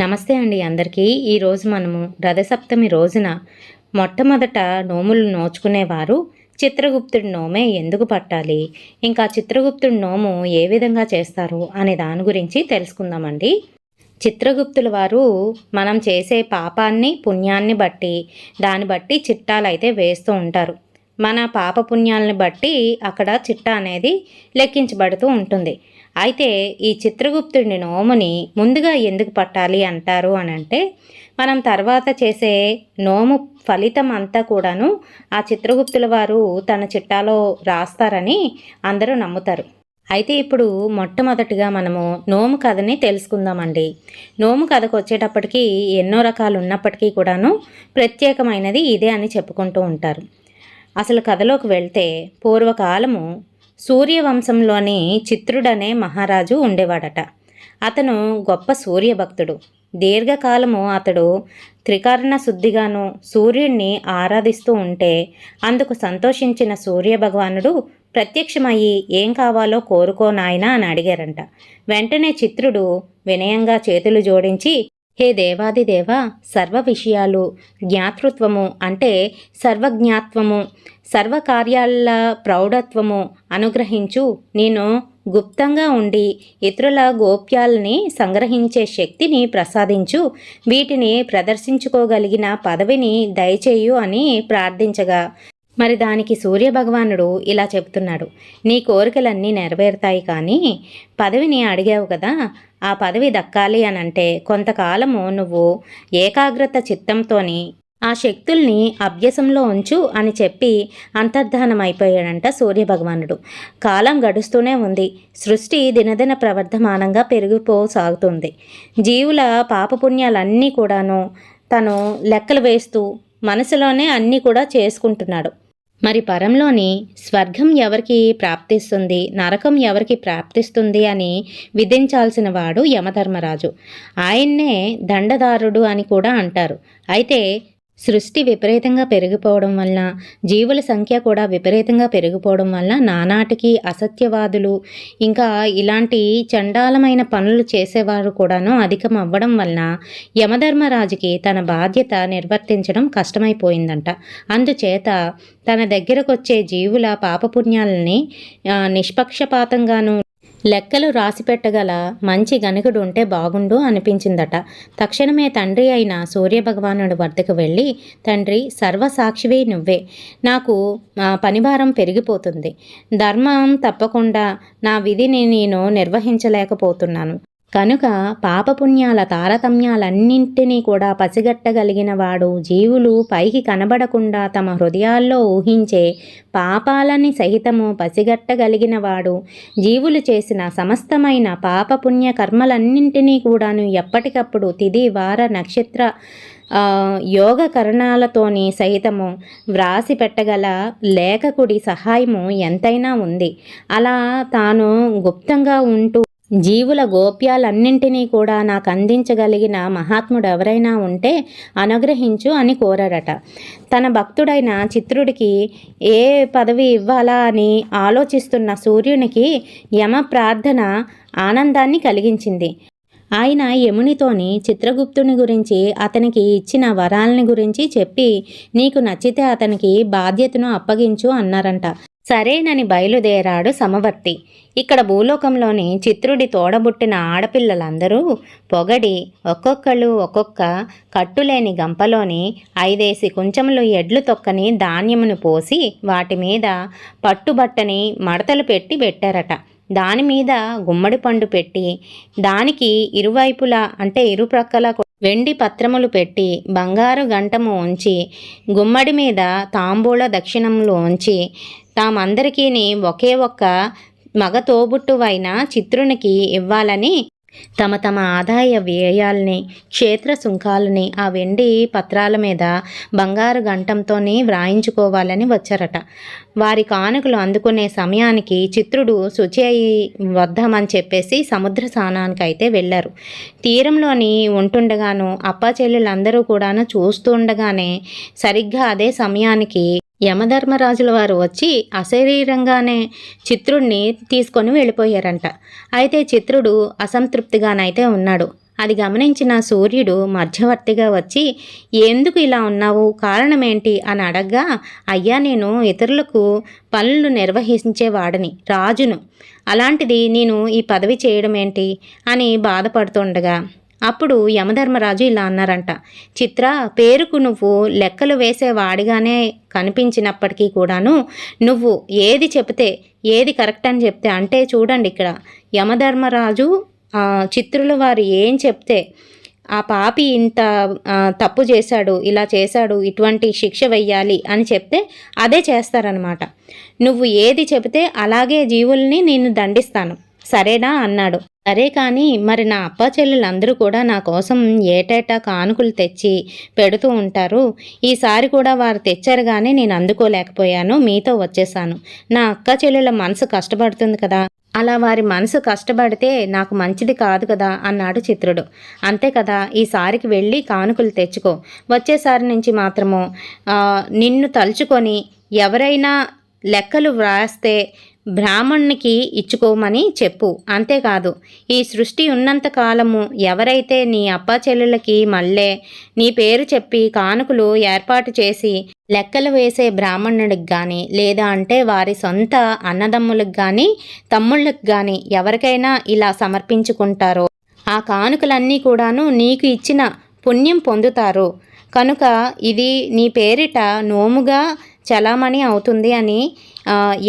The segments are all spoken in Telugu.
నమస్తే అండి అందరికీ. ఈరోజు మనము రథసప్తమి రోజున మొట్టమొదట నోములు నోచుకునేవారు. చిత్రగుప్తుడి నోమే ఎందుకు పట్టాలి? ఇంకా చిత్రగుప్తుడి నోము ఏ విధంగా చేస్తారు అనే దాని గురించి తెలుసుకుందామండి. చిత్రగుప్తుల వారు మనం చేసే పాపాన్ని పుణ్యాన్ని బట్టి దాన్ని బట్టి చిట్టాలైతే వేస్తూ ఉంటారు. మన పాప పుణ్యాలని బట్టి అక్కడ చిట్టా అనేది లెక్కించబడుతూ ఉంటుంది. అయితే ఈ చిత్రగుప్తుడిని నోముని ముందుగా ఎందుకు పట్టాలి అంటారు అని అంటే మనం తర్వాత చేసే నోము ఫలితం అంతా కూడాను ఆ చిత్రగుప్తుల వారు తన చిట్టాలో రాస్తారని అందరూ నమ్ముతారు. అయితే ఇప్పుడు మొట్టమొదటిగా మనము నోము కథని తెలుసుకుందామండి. నోము కథకు వచ్చేటప్పటికి ఎన్నో రకాలు ఉన్నప్పటికీ కూడాను ప్రత్యేకమైనది ఇదే అని చెప్పుకుంటూ ఉంటారు. అసలు కథలోకి వెళ్తే పూర్వకాలము సూర్యవంశంలోని చిత్రుడనే మహారాజు ఉండేవాడట. అతను గొప్ప సూర్యభక్తుడు. దీర్ఘకాలము అతడు త్రికరణ శుద్ధిగాను సూర్యుణ్ణి ఆరాధిస్తూ ఉంటే అందుకు సంతోషించిన సూర్య భగవానుడు ప్రత్యక్షమయ్యి ఏం కావాలో కోరుకోనాయనా అని అడిగారంట. వెంటనే చిత్రుడు వినయంగా చేతులు జోడించి హే దేవాదిదేవా సర్వ విషయాలు జ్ఞాతృత్వము అంటే సర్వజ్ఞాత్వము సర్వకార్యాల ప్రౌఢత్వము అనుగ్రహించు. నేను గుప్తంగా ఉండి ఇతరుల గోప్యాలని సంగ్రహించే శక్తిని ప్రసాదించు. వీటిని ప్రదర్శించుకోగలిగిన పదవిని దయచేయు అని ప్రార్థించగా. మరి దానికి సూర్యభగవానుడు ఇలా చెప్తున్నాడు నీ కోరికలన్నీ నెరవేరుతాయి కానీ పదవిని అడిగావు కదా ఆ పదవి దక్కాలి అని అంటే కొంతకాలము నువ్వు ఏకాగ్రత చిత్తంతోని ఆ శక్తుల్ని అభ్యసంలో ఉంచు అని చెప్పి అంతర్ధానమైపోయాడంట సూర్యభగవానుడు. కాలం గడుస్తూనే ఉంది. సృష్టి దినదిన ప్రవర్ధమానంగా పెరిగిపోసాగుతుంది. జీవుల పాపపుణ్యాలన్నీ కూడాను తను లెక్కలు వేస్తూ మనసులోనే అన్నీ కూడా చేసుకుంటున్నాడు. మరి పరంలోని స్వర్గం ఎవరికి ప్రాప్తిస్తుంది నరకం ఎవరికి ప్రాప్తిస్తుంది అని విధించాల్సిన వాడు యమధర్మరాజు. ఆయన్నే దండదారుడు అని కూడా అంటారు. అయితే సృష్టి విపరీతంగా పెరిగిపోవడం వల్ల జీవుల సంఖ్య కూడా విపరీతంగా పెరిగిపోవడం వల్ల నానాటికి అసత్యవాదులు ఇంకా ఇలాంటి చండాలమైన పనులు చేసేవారు కూడాను అధికం అవ్వడం వలన యమధర్మరాజుకి తన బాధ్యత నిర్వర్తించడం కష్టమైపోయిందంట. అందుచేత తన దగ్గరకు వచ్చే జీవుల పాపపుణ్యాలని నిష్పక్షపాతంగాను లెక్కలు రాసిపెట్టగల మంచి గనుకుడు ఉంటే బాగుండు అనిపించిందట. తక్షణమే తండ్రి అయిన సూర్యభగవానుడి వద్దకు వెళ్ళి తండ్రి సర్వసాక్షివే నువ్వే. నాకు పనిభారం పెరిగిపోతుంది. ధర్మం తప్పకుండా నా విధిని నేను నిర్వహించలేకపోతున్నాను. కనుక పాపపుణ్యాల తారతమ్యాలన్నింటినీ కూడా పసిగట్టగలిగిన వాడు జీవులు పైకి కనబడకుండా తమ హృదయాల్లో ఊహించే పాపాలని సహితము పసిగట్టగలిగిన వాడు జీవులు చేసిన సమస్తమైన పాపపుణ్య కర్మలన్నింటినీ కూడాను ఎప్పటికప్పుడు తిది వార నక్షత్ర యోగ కరణాలతోని సహితము వ్రాసి పెట్టగల లేఖకుడి సహాయము ఎంతైనా ఉంది. అలా తాను గుప్తంగా ఉంటూ జీవుల గోప్యాలన్నింటినీ కూడా నాకు అందించగలిగిన మహాత్ముడు ఎవరైనా ఉంటే అనుగ్రహించు అని కోరాడట. తన భక్తుడైన చిత్రుడికి ఏ పదవి ఇవ్వాలా అని ఆలోచిస్తున్న సూర్యునికి యమ ప్రార్థన ఆనందాన్ని కలిగించింది. ఆయన యమునితోని చిత్రగుప్తుని గురించి అతనికి ఇచ్చిన వరాలని గురించి చెప్పి నీకు నచ్చితే అతనికి బాధ్యతను అప్పగించు అన్నారంట. సరేనని బయలుదేరాడు సమవర్తి. ఇక్కడ భూలోకంలోని చిత్రుడి తోడబుట్టిన ఆడపిల్లలందరూ పొగడి ఒక్కొక్కళ్ళు ఒక్కొక్క కట్టులేని గంపలోని ఐదేసి కుంచెములు ఎడ్లు తొక్కని ధాన్యమును పోసి వాటి మీద పట్టుబట్టని మడతలు పెట్టి పెట్టారట. దాని మీద గుమ్మడి పండు పెట్టి దానికి ఇరువైపులా అంటే ఇరుప్రక్కల వెండి పత్రములు పెట్టి బంగారు గంటము ఉంచి గుమ్మడి మీద తాంబూల దక్షిణములు ఉంచి తామందరికీ ఒకే ఒక్క మగ తోబుట్టువైన చిత్రునికి ఇవ్వాలని తమ తమ ఆదాయ వ్యయాల్ని క్షేత్ర సుంకాలని ఆ వెండి పత్రాల మీద బంగారు గంటంతోనే వ్రాయించుకోవాలని వచ్చారట. వారి కానుకలు అందుకునే సమయానికి చిత్రుడు శుచి అయి వద్దామని చెప్పేసి సముద్ర స్నానానికి అయితే వెళ్ళారు. తీరంలోని ఉంటుండగాను అప్పచెల్లెలందరూ కూడాను చూస్తుండగానే సరిగ్గా అదే సమయానికి యమధర్మరాజుల వారు వచ్చి అశరీరంగానే చిత్రుడిని తీసుకొని వెళ్ళిపోయారంట. అయితే చిత్రుడు అసంతృప్తిగానైతే ఉన్నాడు. అది గమనించిన సూర్యుడు మధ్యవర్తిగా వచ్చి ఎందుకు ఇలా ఉన్నావు? కారణం ఏంటి అని అడగ్గా అయ్యా నేను ఇతరులకు పనులు నిర్వహించేవాడిని రాజును. అలాంటిది నేను ఈ పదవి చేయడం ఏంటి అని బాధపడుతుండగా అప్పుడు యమధర్మరాజు ఇలా అన్నారంట చిత్ర పేరుకు నువ్వు లెక్కలు వేసే వాడిగానే కనిపించినప్పటికీ కూడాను నువ్వు ఏది చెప్తే ఏది కరెక్ట్ అని చెప్తే అంటే చూడండి ఇక్కడ యమధర్మరాజు చిత్రుల వారు ఏం చెప్తే ఆ పాపి ఇంత తప్పు చేశాడు ఇలా చేశాడు ఇటువంటి శిక్ష వెయ్యాలి అని చెప్తే అదే చేస్తారనమాట నువ్వు ఏది చెబితే అలాగే జీవుల్ని నేను దండిస్తాను సరేనా? అన్నాడు. సరే కానీ మరి నా అప్ప చెల్లెలందరూ కూడా నా కోసం ఏటేటా కానుకలు తెచ్చి పెడుతూ ఉంటారు. ఈసారి కూడా వారు తెచ్చారు కానీ నేను అందుకోలేకపోయాను. మీతో వచ్చేసాను. నా అక్క చెల్లెల మనసు కష్టపడుతుంది కదా. అలా వారి మనసు కష్టపడితే నాకు మంచిది కాదు కదా అన్నాడు చిత్రుడు. అంతే కదా ఈసారికి వెళ్ళి కానుకలు తెచ్చుకో. వచ్చేసారి నుంచి మాత్రము నిన్ను తలుచుకొని ఎవరైనా లెక్కలు వ్రాస్తే బ్రాహ్మణునికి ఇచ్చుకోమని చెప్పు. అంతేకాదు ఈ సృష్టి ఉన్నంత కాలము ఎవరైతే నీ అప్ప చెల్లెలకి మళ్ళే నీ పేరు చెప్పి కానుకలు ఏర్పాటు చేసి లెక్కలు వేసే బ్రాహ్మణుడికి కానీ లేదా అంటే వారి సొంత అన్నదమ్ములకు కానీ తమ్ముళ్ళకి కానీ ఎవరికైనా ఇలా సమర్పించుకుంటారో ఆ కానుకలన్నీ కూడాను నీకు ఇచ్చిన పుణ్యం పొందుతారు. కనుక ఇది నీ పేరిట నోముగా చలామణి అవుతుంది అని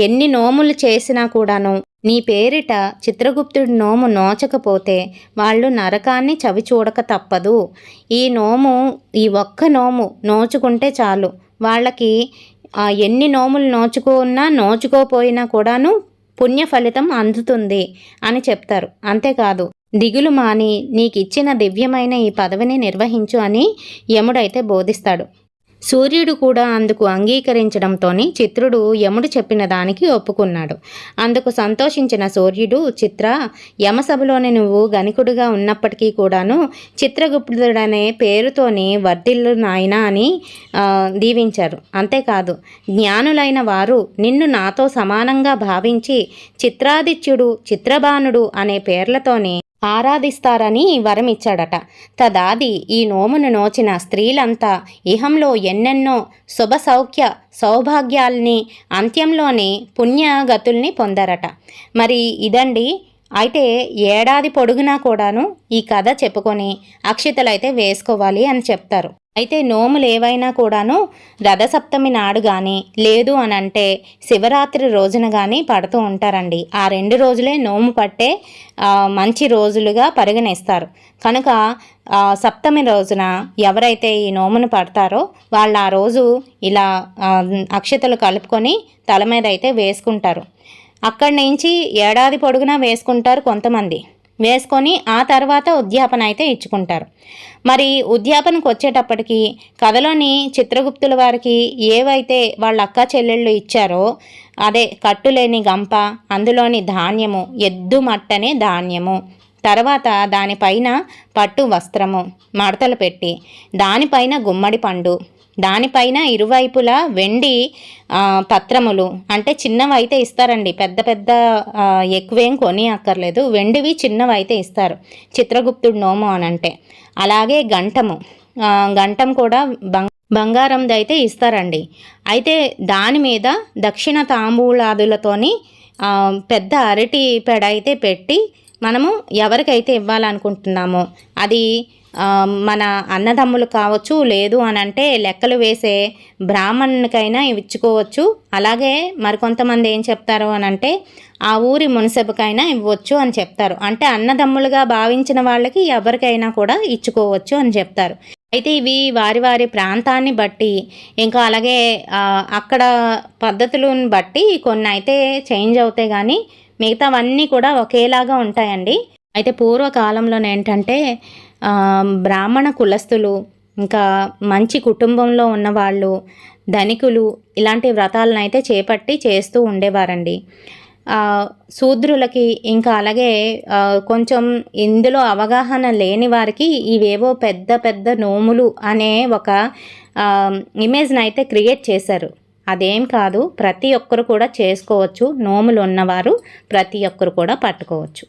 ఎన్ని నోములు చేసినా కూడాను నీ పేరిట చిత్రగుప్తుడి నోము నోచకపోతే వాళ్ళు నరకాన్ని చవి చూడక తప్పదు. ఈ నోము ఈ ఒక్క నోము నోచుకుంటే చాలు. వాళ్ళకి ఎన్ని నోములు నోచుకున్నా నోచుకోపోయినా కూడాను పుణ్య ఫలితం అందుతుంది అని చెప్తారు. అంతేకాదు దిగులు మాని నీకిచ్చిన దివ్యమైన ఈ పదవిని నిర్వహించు అని యముడైతే బోధిస్తాడు. సూర్యుడు కూడా అందుకు అంగీకరించడంతోని చిత్రుడు యముడు చెప్పిన దానికి ఒప్పుకున్నాడు. అందుకు సంతోషించిన సూర్యుడు చిత్ర యమసభలోని నువ్వు గణికుడుగా ఉన్నప్పటికీ కూడాను చిత్రగుప్తుడనే పేరుతోనే వర్ధిల్లు నాయన అని దీవించారు. అంతేకాదు జ్ఞానులైన వారు నిన్ను నాతో సమానంగా భావించి చిత్రాదిత్యుడు చిత్రబాణుడు అనే పేర్లతోనే ఆరాధిస్తారని వరమిచ్చాడట. తదాది ఈ నోమును నోచిన స్త్రీలంతా ఇహంలో ఎన్నెన్నో శుభ సౌఖ్య సౌభాగ్యాల్ని అంత్యంలోని పుణ్యగతుల్ని పొందారట. మరి ఇదండి. అయితే ఏడాది పొడుగునా కూడాను ఈ కథ చెప్పుకొని అక్షితలైతే వేసుకోవాలి అని చెప్తారు. అయితే నోములు ఏవైనా కూడాను రథసప్తమి నాడు కానీ లేదు అని అంటే శివరాత్రి రోజున కానీ పడుతూ ఉంటారండి. ఆ రెండు రోజులే నోము పట్టే మంచి రోజులుగా పరిగణిస్తారు. కనుక సప్తమి రోజున ఎవరైతే ఈ నోమును పడతారో వాళ్ళు ఆ రోజు ఇలా అక్షతలు కలుపుకొని తల మీద అయితే వేసుకుంటారు. అక్కడి నుంచి ఏడాది పొడుగునా వేసుకుంటారు కొంతమంది. వేసుకొని ఆ తర్వాత ఉద్యాపన అయితే ఇచ్చుకుంటారు. మరి ఉద్యాపనకు వచ్చేటప్పటికి కథలోని చిత్రగుప్తుల వారికి ఏవైతే వాళ్ళ అక్క చెల్లెళ్ళు ఇచ్చారో అదే కట్టులేని గంప అందులోని ధాన్యము ఎద్దు మట్టనే ధాన్యము తర్వాత దానిపైన పట్టు వస్త్రము మడతలు పెట్టి దానిపైన గుమ్మడి పండు దానిపైన ఇరువైపులా వెండి పత్రములు. అంటే చిన్నవి అయితే ఇస్తారండి. పెద్ద పెద్ద ఎక్కువేం కొని అక్కర్లేదు వెండివి చిన్నవి అయితే ఇస్తారు. చిత్రగుప్తుడు నోము అని అంటే అలాగే గంటము. గంటం కూడా బంగ బంగారంది అయితే ఇస్తారండి. అయితే దాని మీద దక్షిణ తాంబూలాదులతోని పెద్ద అరటి పెడ అయితే పెట్టి మనము ఎవరికైతే ఇవ్వాలనుకుంటున్నామో అది మన అన్నదమ్ములు కావచ్చు లేదు అని అంటే లెక్కలు వేసే బ్రాహ్మణునికైనా ఇచ్చుకోవచ్చు అలాగే మరికొంతమంది ఏం చెప్తారు అని అంటే ఆ ఊరి మున్సబుకైనా ఇవ్వచ్చు అని చెప్తారు. అంటే అన్నదమ్ములుగా భావించిన వాళ్ళకి ఎవరికైనా కూడా ఇచ్చుకోవచ్చు అని చెప్తారు. అయితే ఇవి వారి వారి ప్రాంతాన్ని బట్టి ఇంకా అలాగే అక్కడ పద్ధతులను బట్టి కొన్ని అయితే చేంజ్ అవుతాయి కానీ మిగతావన్నీ కూడా ఒకేలాగా ఉంటాయండి. అయితే పూర్వకాలంలోనే ఏంటంటే బ్రాహ్మణ కులస్తులు ఇంకా మంచి కుటుంబంలో ఉన్నవాళ్ళు ధనికులు ఇలాంటి వ్రతాలను అయితే చేపట్టి చేస్తూ ఉండేవారండి. శూద్రులకి ఇంకా అలాగే కొంచెం ఇందులో అవగాహన లేని వారికి ఇవేవో పెద్ద పెద్ద నోములు అనే ఒక ఇమేజ్ని అయితే క్రియేట్ చేశారు. అదేం కాదు ప్రతి ఒక్కరు కూడా చేసుకోవచ్చు. నోములు ఉన్నవారు ప్రతి ఒక్కరు కూడా పట్టుకోవచ్చు.